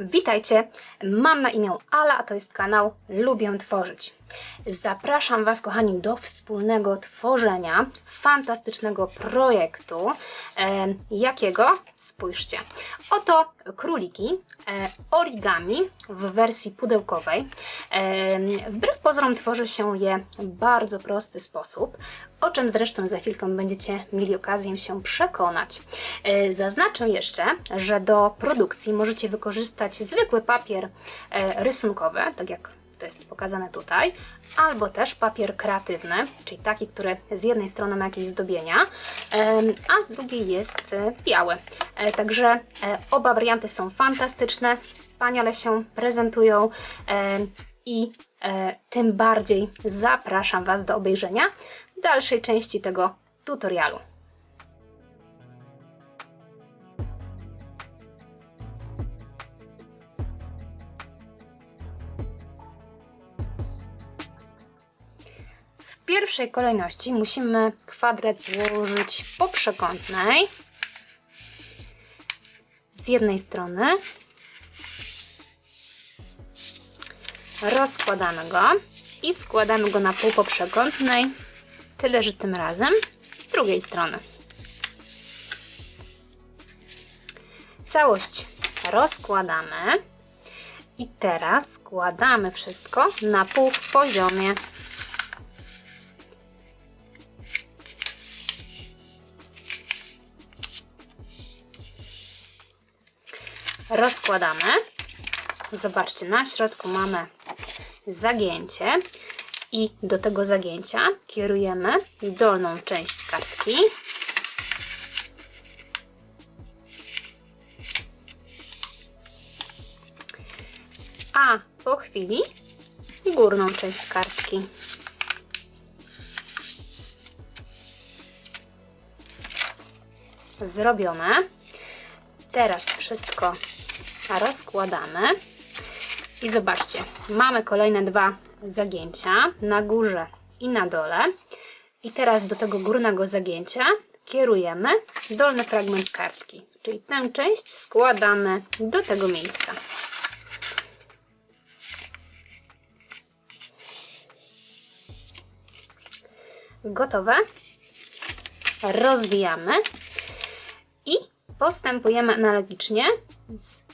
Witajcie, mam na imię Ala, a to jest kanał Lubię Tworzyć. Zapraszam Was, kochani, do wspólnego tworzenia fantastycznego projektu. E, jakiego? Spójrzcie. Oto króliki e, origami w wersji pudełkowej. E, wbrew pozorom tworzy się je w bardzo prosty sposób, o czym zresztą za chwilkę będziecie mieli okazję się przekonać. E, Zaznaczę jeszcze, że do produkcji możecie wykorzystać zwykły papier e, rysunkowy, tak jak to jest pokazane tutaj, albo też papier kreatywny, czyli taki, który z jednej strony ma jakieś zdobienia, a z drugiej jest e, biały. E, Także e, oba warianty są fantastyczne, wspaniale się prezentują i tym bardziej zapraszam Was do obejrzenia dalszej części tego tutorialu. Pierwszej kolejności musimy kwadrat złożyć po przekątnej z jednej strony. Rozkładamy go i składamy go na pół po przekątnej, tyle że tym razem z drugiej strony. Całość rozkładamy i teraz składamy wszystko na pół w poziomie. Rozkładamy. Zobaczcie, na środku mamy zagięcie i do tego zagięcia kierujemy dolną część kartki. A po chwili górną część kartki. Zrobione. Teraz wszystko rozkładamy i zobaczcie, mamy kolejne dwa zagięcia na górze i na dole. I teraz do tego górnego zagięcia kierujemy dolny fragment kartki, czyli tę część składamy do tego miejsca. Gotowe. Rozwijamy i postępujemy analogicznie z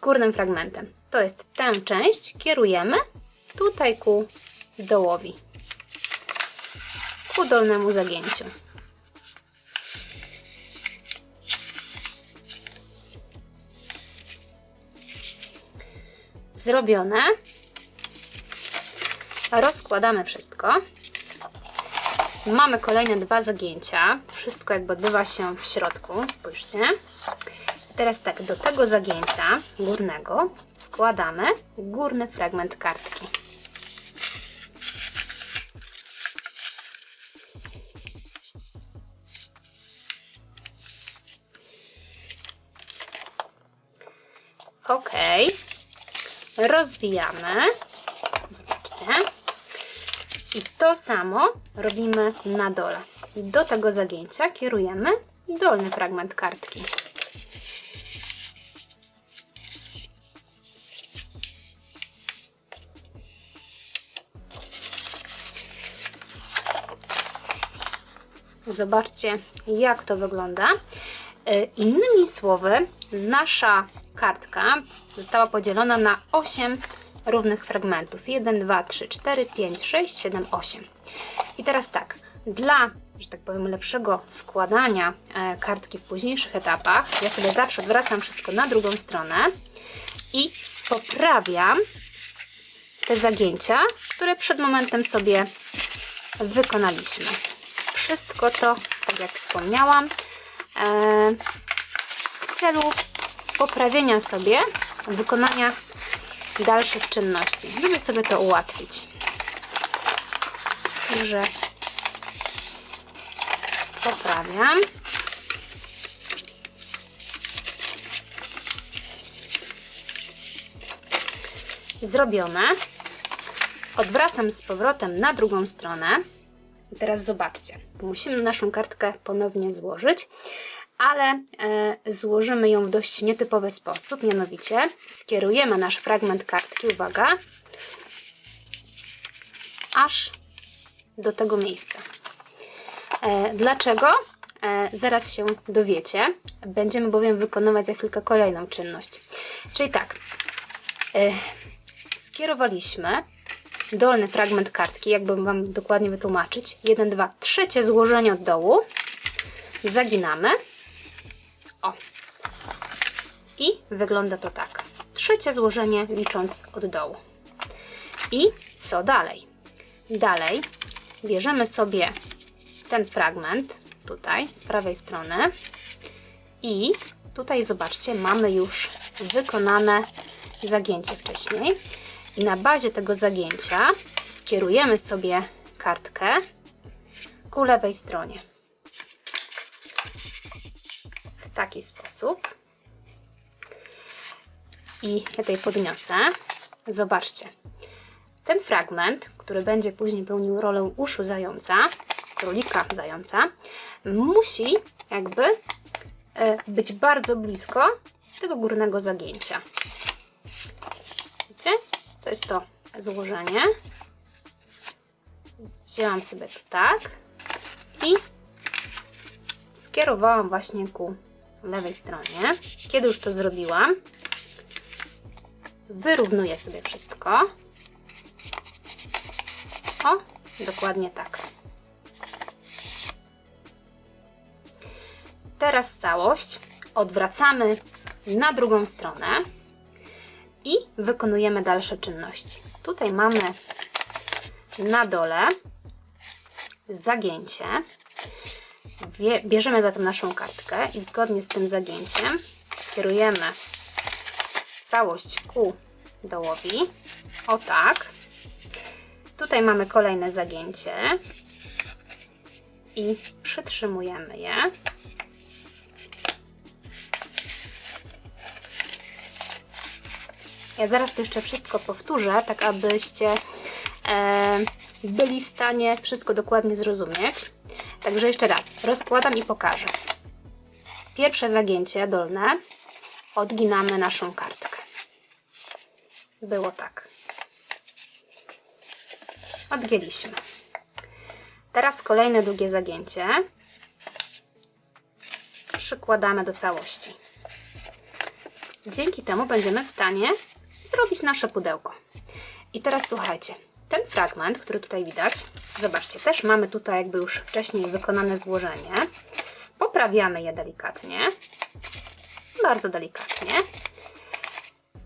górnym fragmentem. To jest tę część kierujemy tutaj ku dołowi, ku dolnemu zagięciu. Zrobione. Rozkładamy wszystko. Mamy kolejne dwa zagięcia. Wszystko jakby odbywa się w środku. Spójrzcie. Teraz tak, do tego zagięcia górnego składamy górny fragment kartki. Ok. Rozwijamy. Zobaczcie. I to samo robimy na dole. Do tego zagięcia kierujemy dolny fragment kartki. Zobaczcie, jak to wygląda. E, Innymi słowy, nasza kartka została podzielona na 8 równych fragmentów. 1, 2, 3, 4, 5, 6, 7, 8. I teraz tak, dla, że tak powiem, lepszego składania e, kartki w późniejszych etapach, ja sobie zawsze odwracam wszystko na drugą stronę i poprawiam te zagięcia, które przed momentem sobie wykonaliśmy. Wszystko to, tak jak wspomniałam, e, w celu poprawienia sobie wykonania dalszych czynności, żeby sobie to ułatwić. Także poprawiam. Zrobione. Odwracam z powrotem na drugą stronę. Teraz zobaczcie, musimy naszą kartkę ponownie złożyć, ale e, złożymy ją w dość nietypowy sposób, mianowicie skierujemy nasz fragment kartki, uwaga, aż do tego miejsca. E, dlaczego? E, zaraz się dowiecie. Będziemy bowiem wykonywać za chwilkę kolejną czynność. Czyli tak, skierowaliśmy dolny fragment kartki, jakbym Wam dokładnie wytłumaczyć. 1, 2, trzecie złożenie od dołu. Zaginamy. O. I wygląda to tak. Trzecie złożenie licząc od dołu. I co dalej? Dalej bierzemy sobie ten fragment tutaj z prawej strony i tutaj zobaczcie, mamy już wykonane zagięcie wcześniej. I na bazie tego zagięcia skierujemy sobie kartkę ku lewej stronie. W taki sposób. I ja tutaj podniosę. Zobaczcie. Ten fragment, który będzie później pełnił rolę uszu zająca, królika zająca, musi jakby e, być bardzo blisko tego górnego zagięcia. To jest to złożenie. Wzięłam sobie to tak i skierowałam właśnie ku lewej stronie. Kiedy już to zrobiłam, wyrównuję sobie wszystko. O, dokładnie tak. Teraz całość odwracamy na drugą stronę i wykonujemy dalsze czynności. Tutaj mamy na dole zagięcie. Bie- Bierzemy zatem naszą kartkę i zgodnie z tym zagięciem kierujemy całość ku dołowi. O tak. Tutaj mamy kolejne zagięcie i przytrzymujemy je. Ja zaraz to jeszcze wszystko powtórzę, tak abyście e, byli w stanie wszystko dokładnie zrozumieć. Także jeszcze raz, rozkładam i pokażę. Pierwsze zagięcie dolne, odginamy naszą kartkę. Było tak. Odgięliśmy. Teraz kolejne długie zagięcie. Przykładamy do całości. Dzięki temu będziemy w stanie zrobić nasze pudełko. I teraz słuchajcie, ten fragment, który tutaj widać, zobaczcie, też mamy tutaj jakby już wcześniej wykonane złożenie. Poprawiamy je delikatnie, bardzo delikatnie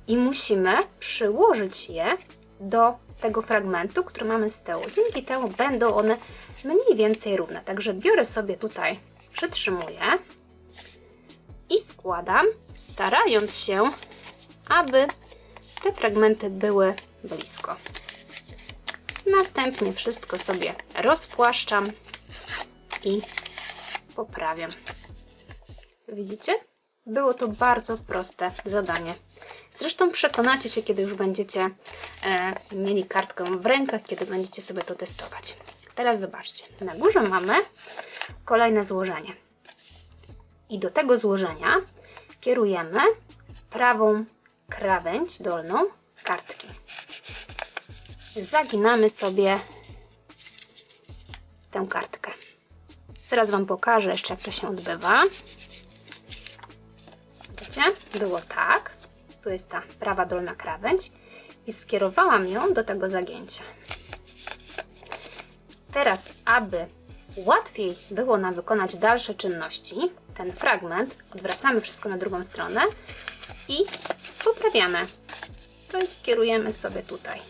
i musimy przyłożyć je do tego fragmentu, który mamy z tyłu. Dzięki temu będą one mniej więcej równe. Także biorę sobie tutaj, przytrzymuję i składam, starając się, aby te fragmenty były blisko. Następnie wszystko sobie rozpłaszczam i poprawiam. Widzicie? Było to bardzo proste zadanie. Zresztą przekonacie się, kiedy już będziecie e, mieli kartkę w rękach, kiedy będziecie sobie to testować. Teraz zobaczcie. Na górze mamy kolejne złożenie. I do tego złożenia kierujemy prawą krawędź dolną kartki. Zaginamy sobie tę kartkę. Zaraz Wam pokażę jeszcze, jak to się odbywa. Widzicie? Było tak. Tu jest ta prawa dolna krawędź i skierowałam ją do tego zagięcia. Teraz, aby łatwiej było nam wykonać dalsze czynności, ten fragment odwracamy wszystko na drugą stronę i poprawiamy. To jest kierujemy sobie tutaj.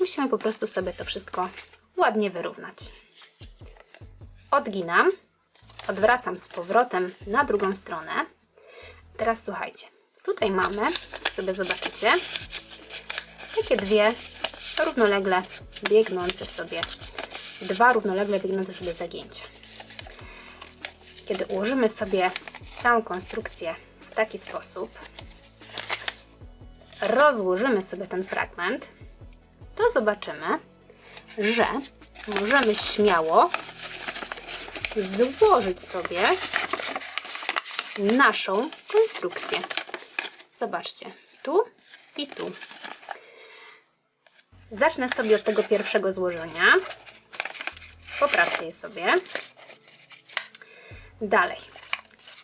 Musimy po prostu sobie to wszystko ładnie wyrównać. Odginam, odwracam z powrotem na drugą stronę. Teraz słuchajcie, tutaj mamy, sobie zobaczycie, takie dwie równolegle biegnące sobie, dwa równolegle biegnące sobie zagięcia. Kiedy ułożymy sobie całą konstrukcję w taki sposób, rozłożymy sobie ten fragment, to zobaczymy, że możemy śmiało złożyć sobie naszą konstrukcję. Zobaczcie, tu i tu. Zacznę sobie od tego pierwszego złożenia. Poprawcie je sobie. Dalej.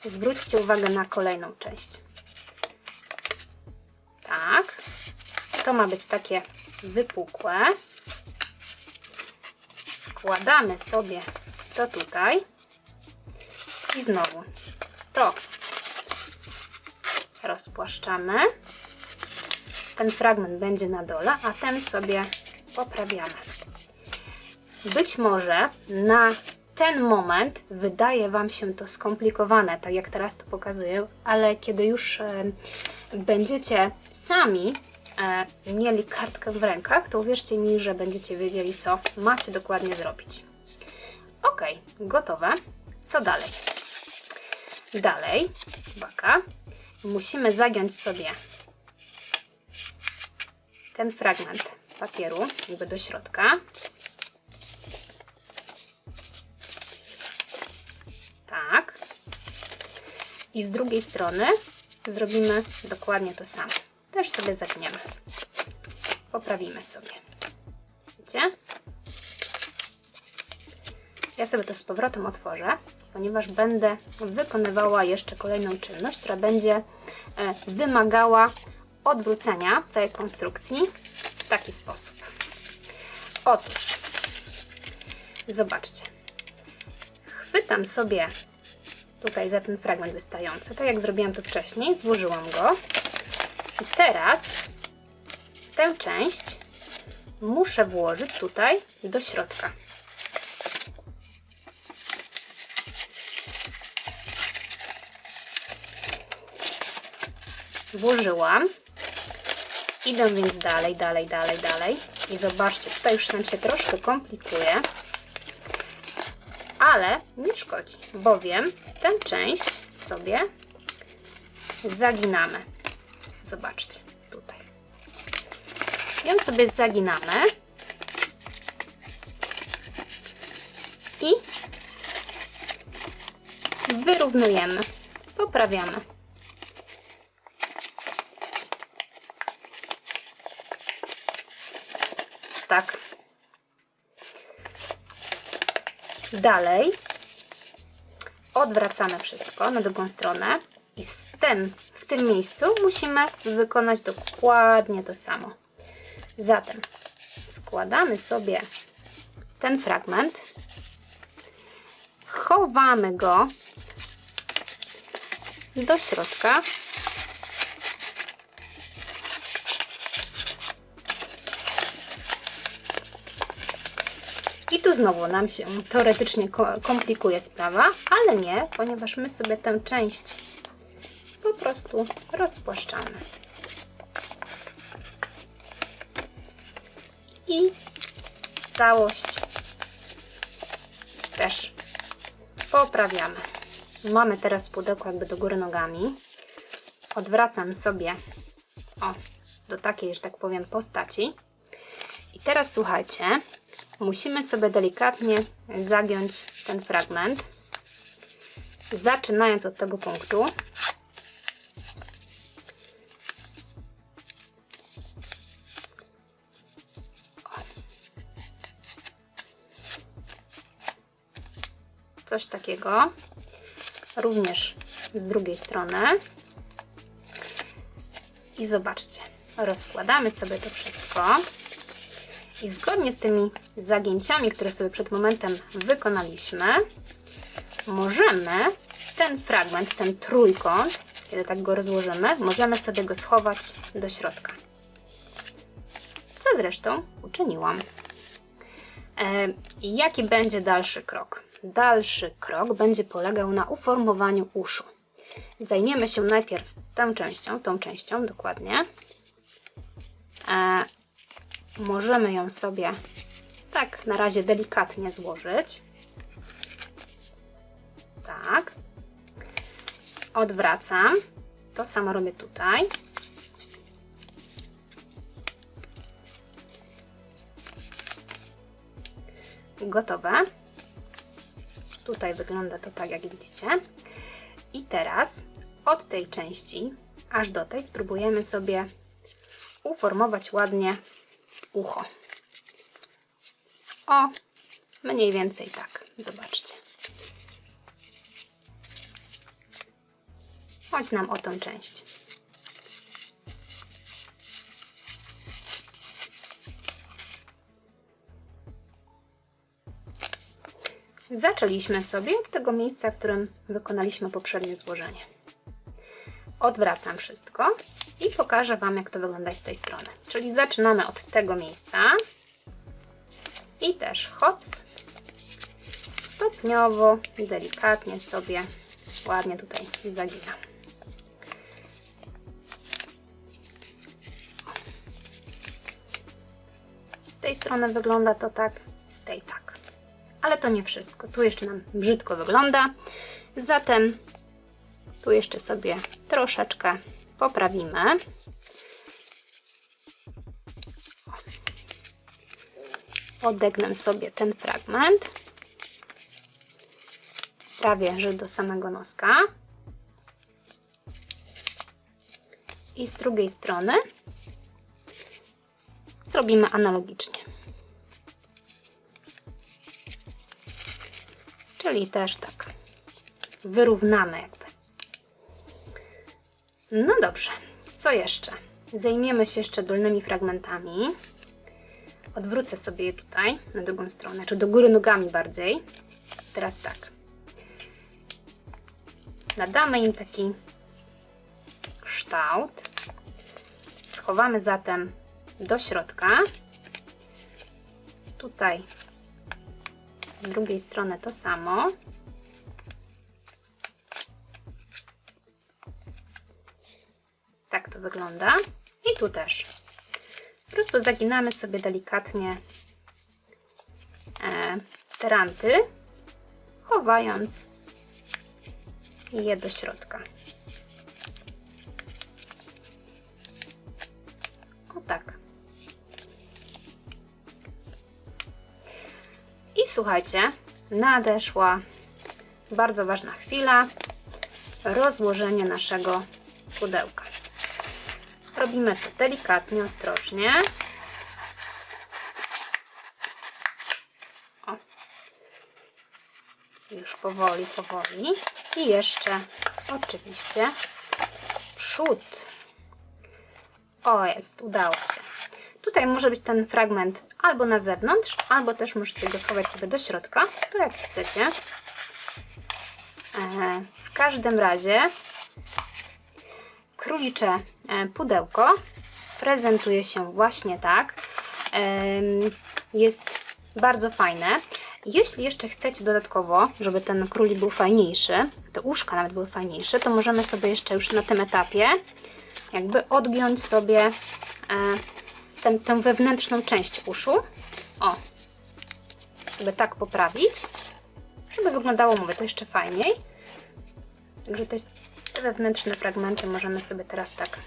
Zwróćcie uwagę na kolejną część. Tak. To ma być takie wypukłe. Składamy sobie to tutaj. I znowu to rozpłaszczamy. Ten fragment będzie na dole, a ten sobie poprawiamy. Być może na ten moment wydaje Wam się to skomplikowane, tak jak teraz to pokazuję, ale kiedy już e, będziecie sami e, mieli kartkę w rękach, to uwierzcie mi, że będziecie wiedzieli, co macie dokładnie zrobić. Ok, gotowe. Co dalej? Dalej, uwaga, musimy zagiąć sobie ten fragment papieru jakby do środka. I z drugiej strony zrobimy dokładnie to samo. Też sobie zagniemy. Poprawimy sobie. Widzicie? Ja sobie to z powrotem otworzę, ponieważ będę wykonywała jeszcze kolejną czynność, która będzie e, wymagała odwrócenia całej konstrukcji w taki sposób. Otóż, zobaczcie, chwytam sobie tutaj za ten fragment wystający, tak jak zrobiłam to wcześniej, złożyłam go i teraz tę część muszę włożyć tutaj do środka. Włożyłam. Idę więc dalej, dalej, dalej, dalej. I zobaczcie, tutaj już nam się troszkę komplikuje. Ale nie szkodzi, bowiem tę część sobie zaginamy. Zobaczcie, tutaj. Ją sobie zaginamy. I wyrównujemy, poprawiamy. tak. Dalej odwracamy wszystko na drugą stronę i z tym, w tym miejscu musimy wykonać dokładnie to samo. Zatem składamy sobie ten fragment, chowamy go do środka I znowu nam się teoretycznie komplikuje sprawa, ale nie, ponieważ my sobie tę część po prostu rozpłaszczamy. I całość też poprawiamy. Mamy teraz pudełko jakby do góry nogami. Odwracam sobie o, do takiej, że tak powiem, postaci. I teraz słuchajcie, musimy sobie delikatnie zagiąć ten fragment, zaczynając od tego punktu. Coś takiego. Również z drugiej strony. I zobaczcie, rozkładamy sobie to wszystko. I zgodnie z tymi zagięciami, które sobie przed momentem wykonaliśmy, możemy ten fragment, ten trójkąt, kiedy tak go rozłożymy, możemy sobie go schować do środka. Co zresztą uczyniłam. E, jaki będzie dalszy krok? Dalszy krok będzie polegał na uformowaniu uszu. Zajmiemy się najpierw tą częścią, tą częścią dokładnie. E, możemy ją sobie tak na razie delikatnie złożyć. Tak. Odwracam. To samo robię tutaj. gotowe. Tutaj wygląda to tak, jak widzicie. I teraz od tej części aż do tej spróbujemy sobie uformować ładnie ucho. O, mniej więcej tak. Zobaczcie. Chodź nam o tą część. Zaczęliśmy sobie od tego miejsca, w którym wykonaliśmy poprzednie złożenie. Odwracam wszystko i pokażę Wam, jak to wygląda z tej strony. Czyli zaczynamy od tego miejsca i też hops, stopniowo, delikatnie sobie ładnie tutaj zaginam. Z tej strony wygląda to tak, z tej tak. Ale to nie wszystko. Tu jeszcze nam brzydko wygląda. Zatem tu jeszcze sobie troszeczkę poprawimy. Odegnę sobie ten fragment. Prawie, że do samego noska. I z drugiej strony zrobimy analogicznie. Czyli też tak wyrównamy jakby. No dobrze, co jeszcze? Zajmiemy się jeszcze dolnymi fragmentami. Odwrócę sobie je tutaj, na drugą stronę, czy do góry nogami bardziej. Teraz tak. Nadamy im taki kształt. Schowamy zatem do środka. Tutaj z drugiej strony to samo. Tak to wygląda. I tu też. Po prostu zaginamy sobie delikatnie e, te ranty, chowając je do środka. O tak. I słuchajcie, nadeszła bardzo ważna chwila rozłożenie naszego pudełka. Robimy to delikatnie, ostrożnie. O. Już powoli, powoli. I jeszcze oczywiście przód. O, jest, udało się. Tutaj może być ten fragment albo na zewnątrz, albo też możecie go schować sobie do środka. To jak chcecie. E, w każdym razie królicze pudełko prezentuje się właśnie tak. Jest bardzo fajne. Jeśli jeszcze chcecie dodatkowo, żeby ten królik był fajniejszy, te uszka nawet były fajniejsze, to możemy sobie jeszcze już na tym etapie jakby odgiąć sobie e, ten, tę wewnętrzną część uszu. O, sobie tak poprawić, żeby wyglądało, mówię, to jeszcze fajniej. Także te, te wewnętrzne fragmenty możemy sobie teraz tak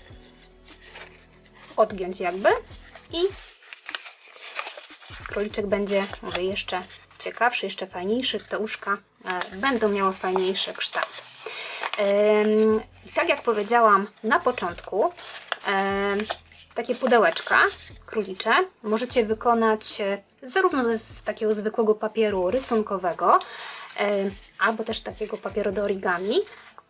odgiąć jakby i króliczek będzie, mówię, jeszcze ciekawszy, jeszcze fajniejszy. Te uszka e, będą miały fajniejszy kształt. I tak jak powiedziałam na początku, takie pudełeczka królicze możecie wykonać e, zarówno ze takiego zwykłego papieru rysunkowego, albo też takiego papieru do origami,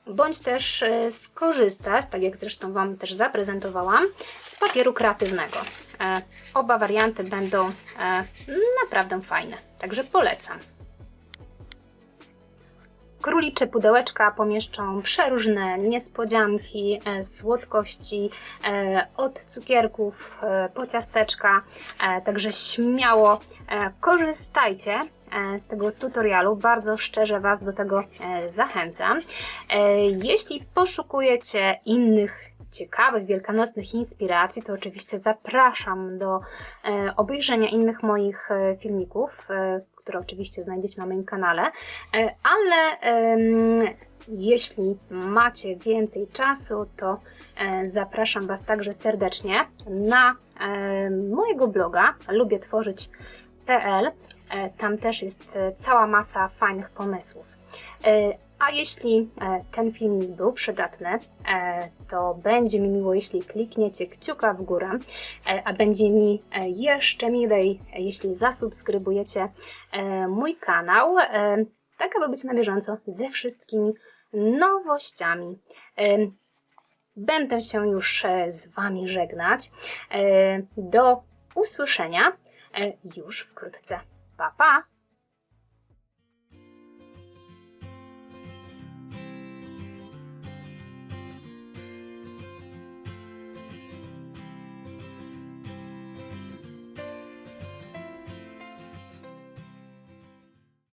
bądź też e, skorzystać, tak jak zresztą Wam też zaprezentowałam, z papieru kreatywnego. E, oba warianty będą naprawdę fajne, także polecam. Królicze pudełeczka pomieszczą przeróżne niespodzianki, e, słodkości, e, od cukierków e, po ciasteczka, także śmiało korzystajcie z tego tutorialu. Bardzo szczerze Was do tego zachęcam. Jeśli poszukujecie innych ciekawych wielkanocnych inspiracji, to oczywiście zapraszam do obejrzenia innych moich filmików, które oczywiście znajdziecie na moim kanale, e, ale jeśli macie więcej czasu, to e, zapraszam Was także serdecznie na mojego bloga lubię tworzyć.pl. E, Tam też jest e, cała masa fajnych pomysłów. A jeśli e, ten filmik był przydatny, e, to będzie mi miło, jeśli klikniecie kciuka w górę, e, a będzie mi jeszcze milej, jeśli zasubskrybujecie mój kanał, tak aby być na bieżąco ze wszystkimi nowościami. Będę się już z Wami żegnać. Do usłyszenia już wkrótce. Pa, pa!